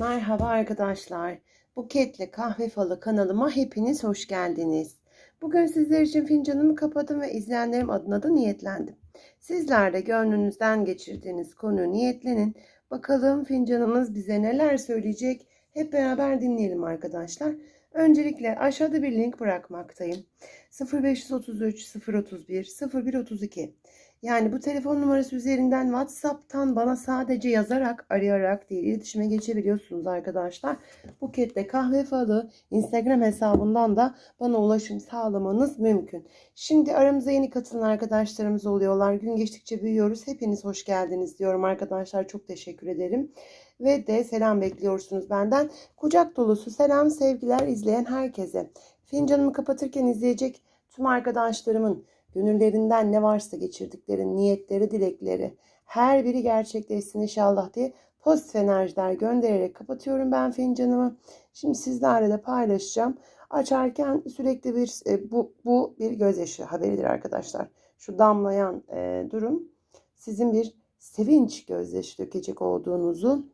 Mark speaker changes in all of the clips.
Speaker 1: Merhaba arkadaşlar. Buketle Kahve Falı kanalıma hepiniz hoş geldiniz. Bugün sizler için fincanımı kapadım ve izleyenlerim adına da niyetlendim. Sizler de gönlünüzden geçirdiğiniz konuyu niyetlenin. Bakalım fincanımız bize neler söyleyecek. Hep beraber dinleyelim arkadaşlar. Öncelikle aşağıda bir link bırakmaktayım. 0533 031 0132 yani bu telefon numarası üzerinden WhatsApp'tan bana sadece yazarak, arayarak değil iletişime geçebiliyorsunuz arkadaşlar. Buket'te kahve falı Instagram hesabından da bana ulaşım sağlamanız mümkün. Şimdi aramıza yeni katılan arkadaşlarımız oluyorlar. Gün geçtikçe büyüyoruz. Hepiniz hoş geldiniz diyorum arkadaşlar. Çok teşekkür ederim. Ve de selam bekliyorsunuz benden. Kucak dolusu selam sevgiler izleyen herkese. Fincanımı kapatırken izleyecek tüm arkadaşlarımın gönüllerinden ne varsa geçirdikleri niyetleri, dilekleri her biri gerçekleşsin inşallah diye pozitif enerjiler göndererek kapatıyorum ben fincanımı. Şimdi sizlerle de paylaşacağım. Açarken sürekli bir e, bu bu bir gözyaşı haberidir arkadaşlar. Şu damlayan e, durum sizin bir sevinç gözyaşı dökecek olduğunuzu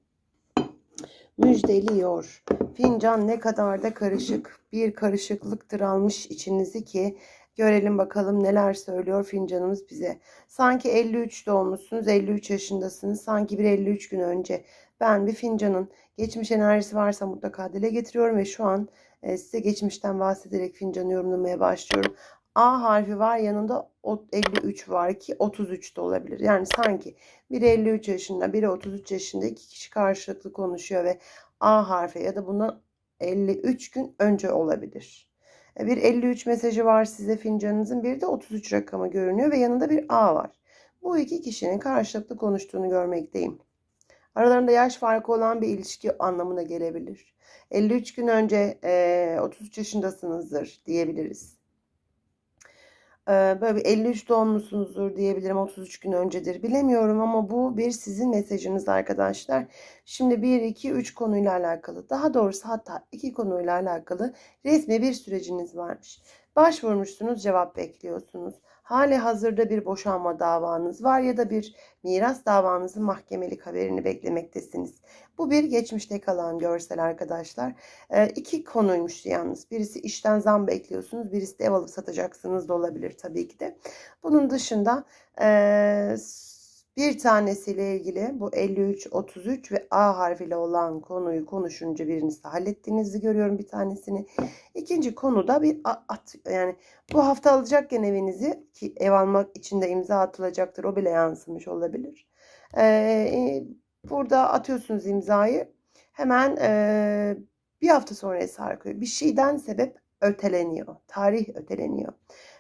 Speaker 1: müjdeliyor. Fincan ne kadar da karışık bir karışıklıktır almış içinizi ki Görelim bakalım neler söylüyor fincanımız bize. Sanki 53 doğmuşsunuz, 53 yaşındasınız. Sanki bir 53 gün önce. Ben bir fincanın geçmiş enerjisi varsa mutlaka dile getiriyorum ve şu an e, size geçmişten bahsederek fincanı yorumlamaya başlıyorum. A harfi var yanında 53 var ki 33 de olabilir. Yani sanki biri 53 yaşında biri 33 yaşında iki kişi karşılıklı konuşuyor ve A harfi ya da bundan 53 gün önce olabilir. Bir 53 mesajı var size fincanınızın. Bir de 33 rakamı görünüyor ve yanında bir A var. Bu iki kişinin karşılıklı konuştuğunu görmekteyim. Aralarında yaş farkı olan bir ilişki anlamına gelebilir. 53 gün önce e, 33 yaşındasınızdır diyebiliriz. Ee, böyle bir 53 doğumlusunuzdur diyebilirim 33 gün öncedir bilemiyorum ama bu bir sizin mesajınız arkadaşlar. Şimdi 1 2 3 konuyla alakalı daha doğrusu hatta 2 konuyla alakalı resmi bir süreciniz varmış. Başvurmuşsunuz cevap bekliyorsunuz. Hali hazırda bir boşanma davanız var ya da bir miras davanızın mahkemelik haberini beklemektesiniz. Bu bir geçmişte kalan görsel arkadaşlar. E, iki konuymuş yalnız. Birisi işten zam bekliyorsunuz. Birisi de ev alıp satacaksınız da olabilir tabii ki de. Bunun dışında e, bir tanesiyle ilgili bu 53, 33 ve A harfiyle olan konuyu konuşunca birincisi hallettiğinizi görüyorum bir tanesini. İkinci konuda bir at yani bu hafta alacakken evinizi ki ev almak için de imza atılacaktır. O bile yansımış olabilir. Ee, burada atıyorsunuz imzayı. Hemen e, bir hafta sonra sarkıyor. Bir şeyden sebep öteleniyor. Tarih öteleniyor.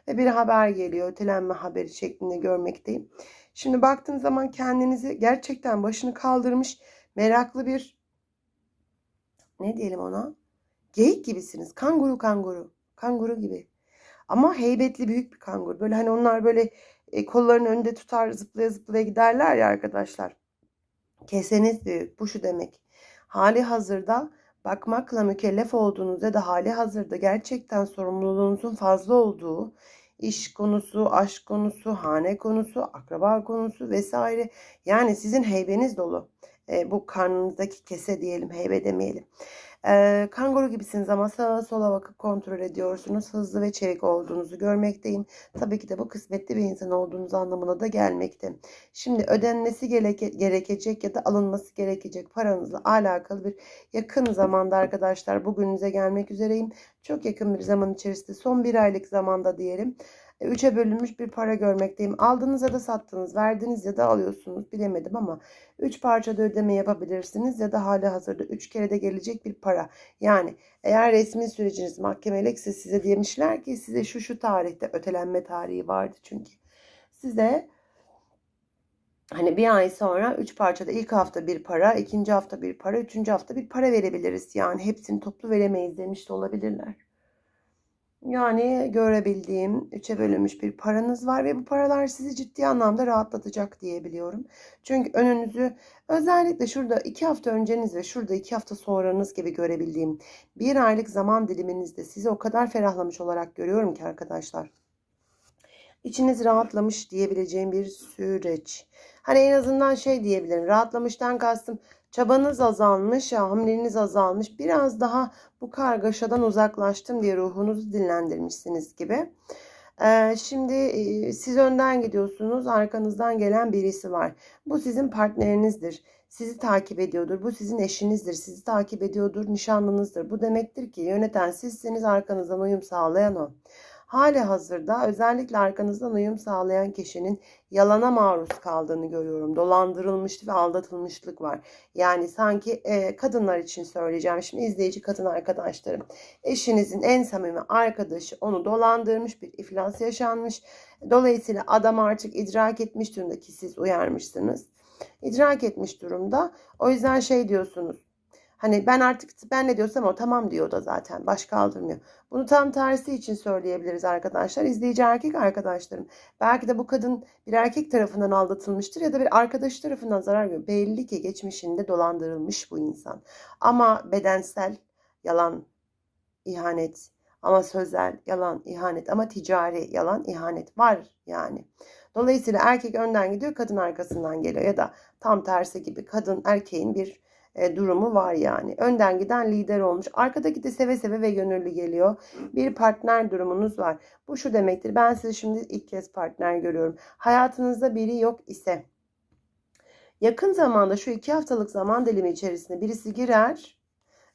Speaker 1: Ve bir haber geliyor. Ötelenme haberi şeklinde görmekteyim. Şimdi baktığın zaman kendinizi gerçekten başını kaldırmış meraklı bir ne diyelim ona? Geyik gibisiniz. Kanguru kanguru. Kanguru gibi. Ama heybetli büyük bir kanguru. Böyle hani onlar böyle e, kollarını önünde tutar zıplaya zıplaya giderler ya arkadaşlar. Keseniz büyük. Bu şu demek. Hali hazırda bakmakla mükellef olduğunuz ya da hali hazırda gerçekten sorumluluğunuzun fazla olduğu iş konusu, aşk konusu, hane konusu, akraba konusu vesaire. Yani sizin heybeniz dolu. E, bu karnınızdaki kese diyelim, heybe demeyelim. Kanguru gibisiniz ama sağa sola bakıp kontrol ediyorsunuz. Hızlı ve çevik olduğunuzu görmekteyim. Tabii ki de bu kısmetli bir insan olduğunuz anlamına da gelmekte. Şimdi ödenmesi gereke, gerekecek ya da alınması gerekecek paranızla alakalı bir yakın zamanda arkadaşlar bugünüze gelmek üzereyim. Çok yakın bir zaman içerisinde son bir aylık zamanda diyelim. E, üçe bölünmüş bir para görmekteyim. Aldınız ya da sattınız, verdiniz ya da alıyorsunuz bilemedim ama üç parçada ödeme yapabilirsiniz ya da hali hazırda üç kere de gelecek bir para. Yani eğer resmi süreciniz mahkemelikse size demişler ki size şu şu tarihte ötelenme tarihi vardı çünkü. Size hani bir ay sonra üç parçada ilk hafta bir para, ikinci hafta bir para, üçüncü hafta bir para verebiliriz. Yani hepsini toplu veremeyiz demiş de olabilirler. Yani görebildiğim üçe bölünmüş bir paranız var ve bu paralar sizi ciddi anlamda rahatlatacak diyebiliyorum. Çünkü önünüzü özellikle şurada iki hafta önceniz ve şurada iki hafta sonranız gibi görebildiğim bir aylık zaman diliminizde sizi o kadar ferahlamış olarak görüyorum ki arkadaşlar. İçiniz rahatlamış diyebileceğim bir süreç. Hani en azından şey diyebilirim. Rahatlamıştan kastım Çabanız azalmış, hamleniz azalmış. Biraz daha bu kargaşadan uzaklaştım diye ruhunuzu dinlendirmişsiniz gibi. Ee, şimdi e, siz önden gidiyorsunuz, arkanızdan gelen birisi var. Bu sizin partnerinizdir. Sizi takip ediyordur. Bu sizin eşinizdir. Sizi takip ediyordur, nişanlınızdır. Bu demektir ki yöneten sizseniz arkanızdan uyum sağlayan o. Hali hazırda özellikle arkanızdan uyum sağlayan kişinin yalana maruz kaldığını görüyorum. Dolandırılmışlık ve aldatılmışlık var. Yani sanki e, kadınlar için söyleyeceğim. Şimdi izleyici kadın arkadaşlarım. Eşinizin en samimi arkadaşı onu dolandırmış bir iflas yaşanmış. Dolayısıyla adam artık idrak etmiş durumda ki siz uyarmışsınız. İdrak etmiş durumda. O yüzden şey diyorsunuz. Hani ben artık ben ne diyorsam o tamam diyor da zaten. Baş kaldırmıyor. Bunu tam tersi için söyleyebiliriz arkadaşlar. İzleyici erkek arkadaşlarım. Belki de bu kadın bir erkek tarafından aldatılmıştır ya da bir arkadaş tarafından zarar görüyor. Belli ki geçmişinde dolandırılmış bu insan. Ama bedensel yalan, ihanet, ama sözel yalan, ihanet ama ticari yalan, ihanet var yani. Dolayısıyla erkek önden gidiyor, kadın arkasından geliyor ya da tam tersi gibi kadın erkeğin bir e, durumu var yani. Önden giden lider olmuş. Arkadaki de seve seve ve gönüllü geliyor. Bir partner durumunuz var. Bu şu demektir. Ben sizi şimdi ilk kez partner görüyorum. Hayatınızda biri yok ise yakın zamanda şu iki haftalık zaman dilimi içerisinde birisi girer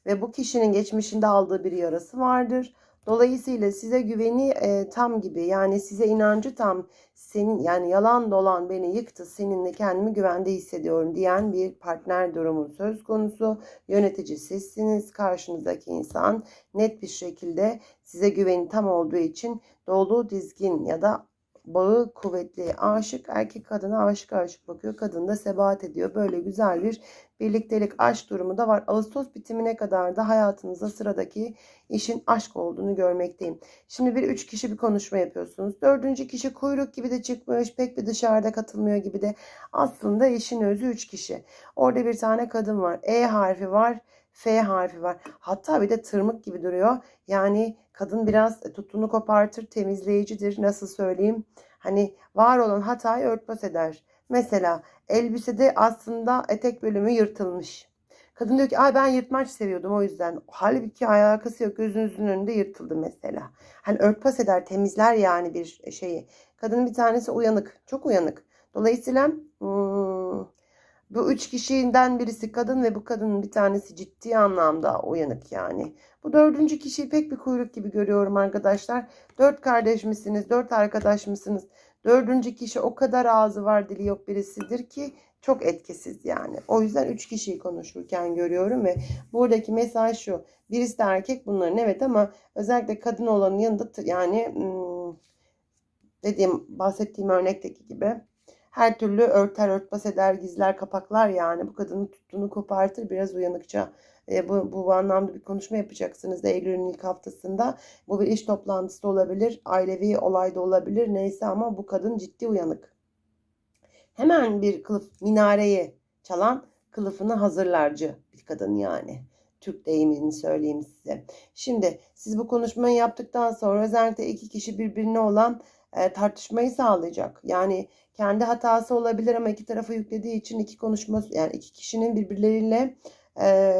Speaker 1: ve bu kişinin geçmişinde aldığı bir yarası vardır. Dolayısıyla size güveni e, tam gibi yani size inancı tam senin yani yalan dolan beni yıktı seninle kendimi güvende hissediyorum diyen bir partner durumu söz konusu. Yönetici sizsiniz karşınızdaki insan net bir şekilde size güveni tam olduğu için dolu dizgin ya da bağı kuvvetli aşık erkek kadına aşık aşık bakıyor kadın da sebat ediyor böyle güzel bir birliktelik aşk durumu da var Ağustos bitimine kadar da hayatınızda sıradaki işin aşk olduğunu görmekteyim şimdi bir üç kişi bir konuşma yapıyorsunuz dördüncü kişi kuyruk gibi de çıkmış pek bir dışarıda katılmıyor gibi de aslında işin özü üç kişi orada bir tane kadın var E harfi var F harfi var. Hatta bir de tırmık gibi duruyor. Yani kadın biraz tuttuğunu kopartır, temizleyicidir. Nasıl söyleyeyim? Hani var olan hatayı örtbas eder. Mesela elbisede aslında etek bölümü yırtılmış. Kadın diyor ki ay ben yırtmaç seviyordum o yüzden. Halbuki alakası yok gözünüzün önünde yırtıldı mesela. Hani örtbas eder temizler yani bir şeyi. Kadının bir tanesi uyanık. Çok uyanık. Dolayısıyla hmm, bu üç kişiden birisi kadın ve bu kadının bir tanesi ciddi anlamda uyanık yani. Bu dördüncü kişiyi pek bir kuyruk gibi görüyorum arkadaşlar. Dört kardeş misiniz? Dört arkadaş mısınız? Dördüncü kişi o kadar ağzı var dili yok birisidir ki çok etkisiz yani. O yüzden üç kişiyi konuşurken görüyorum ve buradaki mesaj şu. Birisi de erkek bunların evet ama özellikle kadın olanın yanında yani hmm, dediğim bahsettiğim örnekteki gibi her türlü örter örtbas eder gizler kapaklar yani bu kadının tuttuğunu kopartır biraz uyanıkça e, bu, bu anlamda bir konuşma yapacaksınız Eylül'ün ilk haftasında bu bir iş toplantısı olabilir ailevi olay da olabilir neyse ama bu kadın ciddi uyanık hemen bir kılıf minareyi çalan kılıfını hazırlarcı bir kadın yani Türk deyimini söyleyeyim size. Şimdi siz bu konuşmayı yaptıktan sonra özellikle iki kişi birbirine olan e, tartışmayı sağlayacak. Yani kendi hatası olabilir ama iki tarafa yüklediği için iki konuşma yani iki kişinin birbirleriyle e,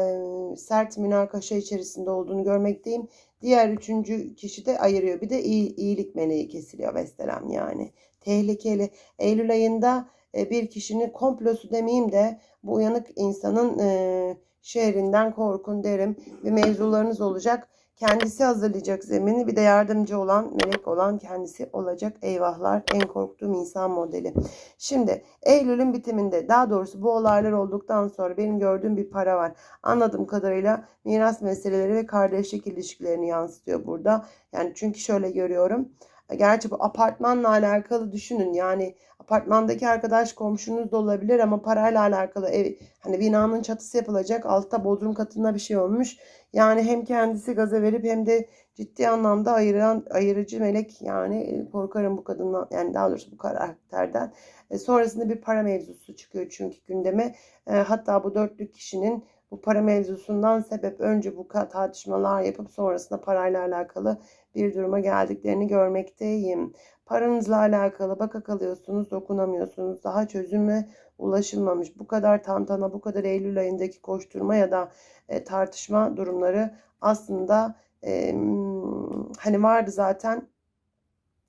Speaker 1: sert münakaşa içerisinde olduğunu görmekteyim. Diğer üçüncü kişi de ayırıyor. Bir de iyi, iyilik meleği kesiliyor Vesselam yani. Tehlikeli. Eylül ayında e, bir kişinin komplosu demeyeyim de bu uyanık insanın e, şehrinden korkun derim. Bir mevzularınız olacak. Kendisi hazırlayacak zemini bir de yardımcı olan melek olan kendisi olacak. Eyvahlar en korktuğum insan modeli. Şimdi Eylül'ün bitiminde daha doğrusu bu olaylar olduktan sonra benim gördüğüm bir para var. Anladığım kadarıyla miras meseleleri ve kardeşlik ilişkilerini yansıtıyor burada. Yani çünkü şöyle görüyorum. Gerçi bu apartmanla alakalı düşünün. Yani apartmandaki arkadaş komşunuz da olabilir ama parayla alakalı ev hani binanın çatısı yapılacak. Altta bodrum katında bir şey olmuş. Yani hem kendisi gaza verip hem de ciddi anlamda ayıran ayırıcı melek yani e, korkarım bu kadından yani daha doğrusu bu karakterden. E, sonrasında bir para mevzusu çıkıyor çünkü gündeme. E, hatta bu dörtlük kişinin bu para mevzusundan sebep önce bu tartışmalar yapıp sonrasında parayla alakalı bir duruma geldiklerini görmekteyim. Paranızla alakalı baka kalıyorsunuz, dokunamıyorsunuz. Daha çözüme ulaşılmamış. Bu kadar tantana, bu kadar Eylül ayındaki koşturma ya da e, tartışma durumları aslında e, hani vardı zaten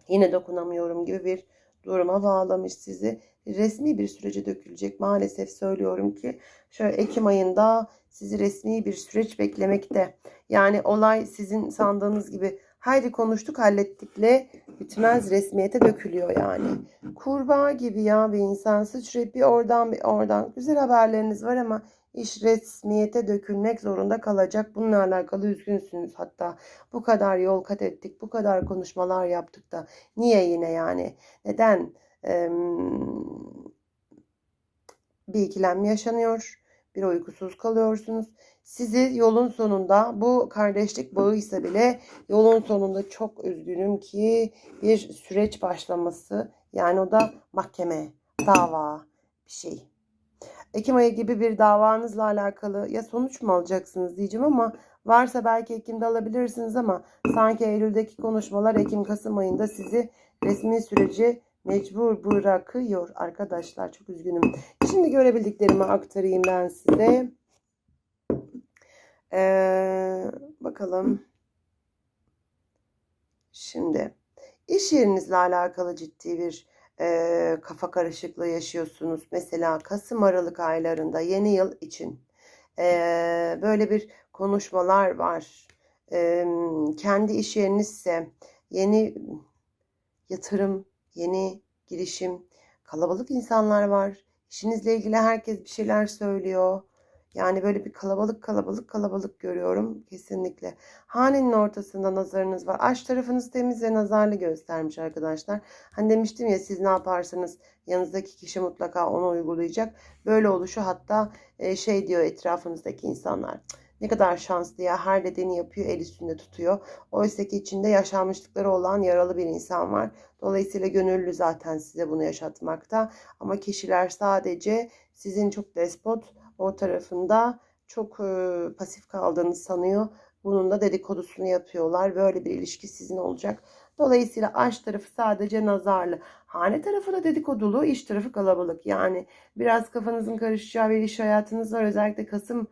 Speaker 1: yine dokunamıyorum gibi bir duruma bağlamış sizi. Resmi bir sürece dökülecek maalesef söylüyorum ki şöyle Ekim ayında sizi resmi bir süreç beklemekte. Yani olay sizin sandığınız gibi haydi konuştuk hallettikle bitmez resmiyete dökülüyor yani. Kurbağa gibi ya bir insan sıçrayıp bir oradan bir oradan güzel haberleriniz var ama iş resmiyete dökülmek zorunda kalacak. Bununla alakalı üzgünsünüz hatta. Bu kadar yol kat ettik, bu kadar konuşmalar yaptık da niye yine yani? Neden? Ee, bir ikilem yaşanıyor. Bir uykusuz kalıyorsunuz. Sizi yolun sonunda bu kardeşlik bağı ise bile yolun sonunda çok üzgünüm ki bir süreç başlaması yani o da mahkeme, dava bir şey. Ekim ayı gibi bir davanızla alakalı ya sonuç mu alacaksınız diyeceğim ama varsa belki Ekim'de alabilirsiniz ama sanki Eylül'deki konuşmalar Ekim-Kasım ayında sizi resmi süreci mecbur bırakıyor arkadaşlar. Çok üzgünüm. Şimdi görebildiklerimi aktarayım ben size. Ee, bakalım. Şimdi iş yerinizle alakalı ciddi bir e, kafa karışıklığı yaşıyorsunuz. Mesela Kasım Aralık aylarında yeni yıl için e, böyle bir konuşmalar var. E, kendi iş yerinizse yeni yatırım, yeni girişim, kalabalık insanlar var. İşinizle ilgili herkes bir şeyler söylüyor. Yani böyle bir kalabalık kalabalık kalabalık görüyorum kesinlikle. Hanenin ortasında nazarınız var. Aç tarafınız temiz ve nazarlı göstermiş arkadaşlar. Hani demiştim ya siz ne yaparsanız yanınızdaki kişi mutlaka onu uygulayacak. Böyle oluşu hatta e, şey diyor etrafınızdaki insanlar. Ne kadar şanslı ya her dediğini yapıyor el üstünde tutuyor. Oysa ki içinde yaşanmışlıkları olan yaralı bir insan var. Dolayısıyla gönüllü zaten size bunu yaşatmakta. Ama kişiler sadece sizin çok despot o tarafında çok e, pasif kaldığını sanıyor. Bunun da dedikodusunu yapıyorlar. Böyle bir ilişki sizin olacak. Dolayısıyla aş tarafı sadece nazarlı. Hane tarafı da dedikodulu, iş tarafı kalabalık. Yani biraz kafanızın karışacağı bir iş hayatınız var. Özellikle Kasım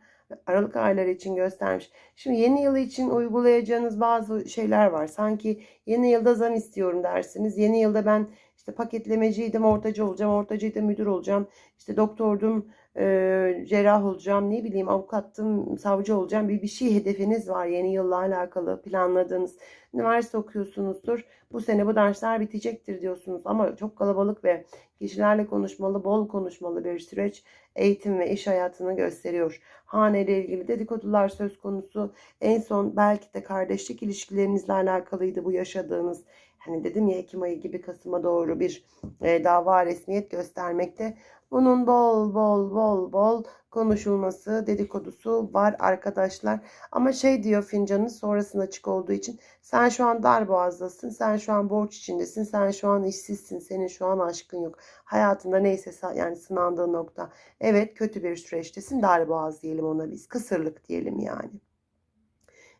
Speaker 1: Aralık ayları için göstermiş. Şimdi yeni yıl için uygulayacağınız bazı şeyler var. Sanki yeni yılda zam istiyorum dersiniz. Yeni yılda ben işte paketlemeciydim, ortacı olacağım, ortacıydım, müdür olacağım. İşte doktordum, e, cerrah olacağım, ne bileyim avukattım, savcı olacağım. Bir bir şey hedefiniz var yeni yılla alakalı planladığınız. Üniversite okuyorsunuzdur. Bu sene bu dersler bitecektir diyorsunuz ama çok kalabalık ve kişilerle konuşmalı, bol konuşmalı bir süreç eğitim ve iş hayatını gösteriyor. Hane ile ilgili dedikodular söz konusu. En son belki de kardeşlik ilişkilerinizle alakalıydı bu yaşadığınız. Hani dedim ya Ekim ayı gibi Kasım'a doğru bir e, dava resmiyet göstermekte. Bunun bol bol bol bol konuşulması, dedikodusu var arkadaşlar. Ama şey diyor fincanın sonrasında açık olduğu için sen şu an dar boğazdasın, sen şu an borç içindesin, sen şu an işsizsin, senin şu an aşkın yok. Hayatında neyse yani sınandığı nokta. Evet kötü bir süreçtesin, dar boğaz diyelim ona biz. Kısırlık diyelim yani.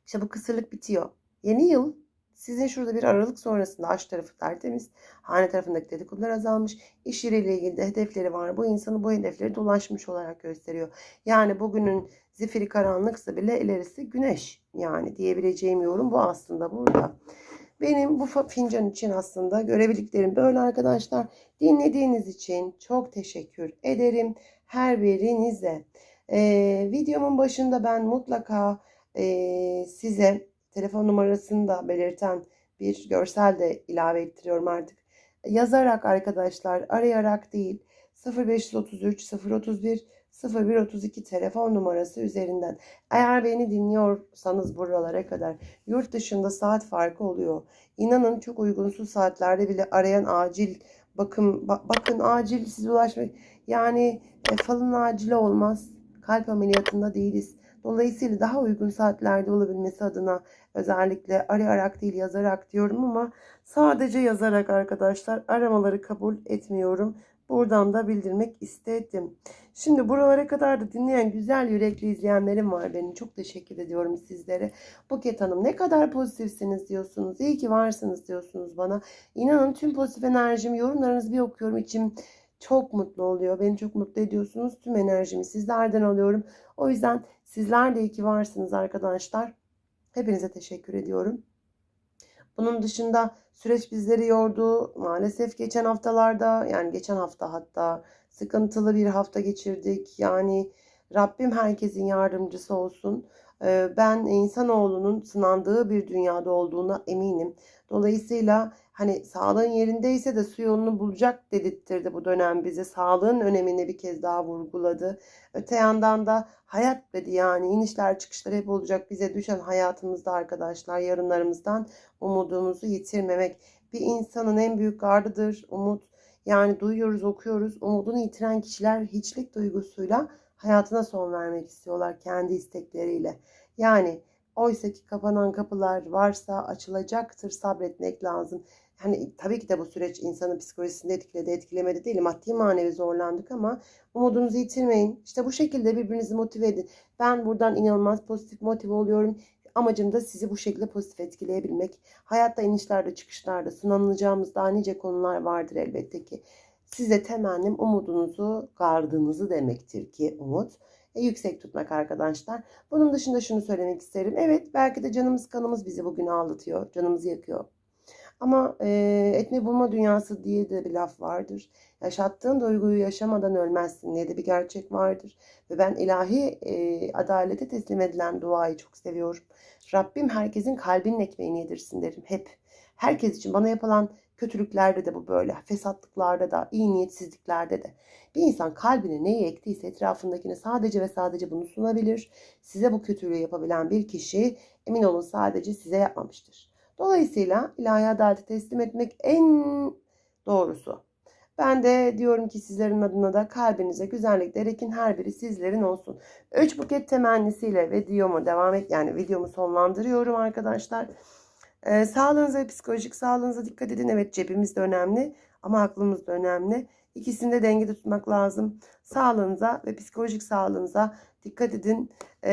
Speaker 1: İşte bu kısırlık bitiyor. Yeni yıl sizin şurada bir aralık sonrasında aş tarafı tertemiz, hane tarafındaki dedikodular azalmış, iş yeriyle ilgili de hedefleri var. Bu insanı bu hedefleri dolaşmış olarak gösteriyor. Yani bugünün zifiri karanlıksa bile ilerisi güneş yani diyebileceğim yorum bu aslında burada. Benim bu fincan için aslında görebildiklerim böyle arkadaşlar. Dinlediğiniz için çok teşekkür ederim her birinize. Ee, videomun başında ben mutlaka e, size telefon numarasını da belirten bir görsel de ilave ettiriyorum artık. Yazarak arkadaşlar arayarak değil 0533 031 0132 telefon numarası üzerinden. Eğer beni dinliyorsanız buralara kadar yurt dışında saat farkı oluyor. İnanın çok uygunsuz saatlerde bile arayan acil bakın bakın acil size ulaşmak yani e, falın acili olmaz. Kalp ameliyatında değiliz. Dolayısıyla daha uygun saatlerde olabilmesi adına özellikle arayarak değil yazarak diyorum ama sadece yazarak arkadaşlar aramaları kabul etmiyorum. Buradan da bildirmek istedim. Şimdi buralara kadar da dinleyen güzel yürekli izleyenlerim var benim. Çok teşekkür ediyorum sizlere. Buket Hanım ne kadar pozitifsiniz diyorsunuz. İyi ki varsınız diyorsunuz bana. İnanın tüm pozitif enerjim yorumlarınızı bir okuyorum içim çok mutlu oluyor. Beni çok mutlu ediyorsunuz. Tüm enerjimi sizlerden alıyorum. O yüzden sizler de iyi ki varsınız arkadaşlar. Hepinize teşekkür ediyorum. Bunun dışında süreç bizleri yordu. Maalesef geçen haftalarda yani geçen hafta hatta sıkıntılı bir hafta geçirdik. Yani Rabbim herkesin yardımcısı olsun. Ee, Ben insanoğlunun sınandığı bir dünyada olduğuna eminim. Dolayısıyla hani sağlığın yerindeyse de su yolunu bulacak dedirtti bu dönem bize. Sağlığın önemini bir kez daha vurguladı. Öte yandan da hayat dedi yani inişler çıkışlar hep olacak. Bize düşen hayatımızda arkadaşlar yarınlarımızdan umudumuzu yitirmemek. Bir insanın en büyük gardıdır umut. Yani duyuyoruz, okuyoruz. Umudunu yitiren kişiler hiçlik duygusuyla hayatına son vermek istiyorlar kendi istekleriyle. Yani oysa ki kapanan kapılar varsa açılacaktır, sabretmek lazım. Hani tabii ki de bu süreç insanın psikolojisini etkiledi, etkilemedi değil. Maddi manevi zorlandık ama umudunuzu yitirmeyin. İşte bu şekilde birbirinizi motive edin. Ben buradan inanılmaz pozitif motive oluyorum. Amacım da sizi bu şekilde pozitif etkileyebilmek. Hayatta inişlerde çıkışlarda sınanılacağımız daha nice konular vardır elbette ki. Size temennim umudunuzu, gardınızı demektir ki umut. E, yüksek tutmak arkadaşlar. Bunun dışında şunu söylemek isterim. Evet belki de canımız kanımız bizi bugün ağlatıyor. Canımızı yakıyor. Ama e, etme bulma dünyası diye de bir laf vardır. Yaşattığın duyguyu yaşamadan ölmezsin diye de bir gerçek vardır. Ve ben ilahi e, adalete teslim edilen duayı çok seviyorum. Rabbim herkesin kalbinin ekmeğini yedirsin derim hep. Herkes için bana yapılan kötülüklerde de bu böyle. Fesatlıklarda da, iyi niyetsizliklerde de. Bir insan kalbine neyi ektiyse etrafındakine sadece ve sadece bunu sunabilir. Size bu kötülüğü yapabilen bir kişi emin olun sadece size yapmamıştır. Dolayısıyla ilahi adaleti teslim etmek en doğrusu. Ben de diyorum ki sizlerin adına da kalbinize güzellikler ekin her biri sizlerin olsun. Üç buket temennisiyle videomu devam et yani videomu sonlandırıyorum arkadaşlar. Ee, sağlığınıza ve psikolojik sağlığınıza dikkat edin. Evet cebimiz de önemli ama aklımız da önemli. İkisini de dengede tutmak lazım. Sağlığınıza ve psikolojik sağlığınıza dikkat edin. Ee,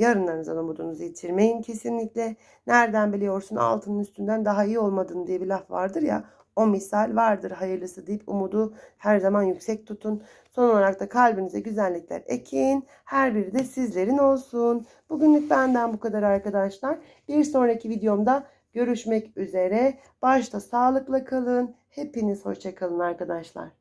Speaker 1: yarınlarınızdan umudunuzu yitirmeyin kesinlikle. Nereden biliyorsun altının üstünden daha iyi olmadın diye bir laf vardır ya. O misal vardır hayırlısı deyip umudu her zaman yüksek tutun. Son olarak da kalbinize güzellikler ekin. Her biri de sizlerin olsun. Bugünlük benden bu kadar arkadaşlar. Bir sonraki videomda görüşmek üzere. Başta sağlıkla kalın. Hepiniz hoşça kalın arkadaşlar.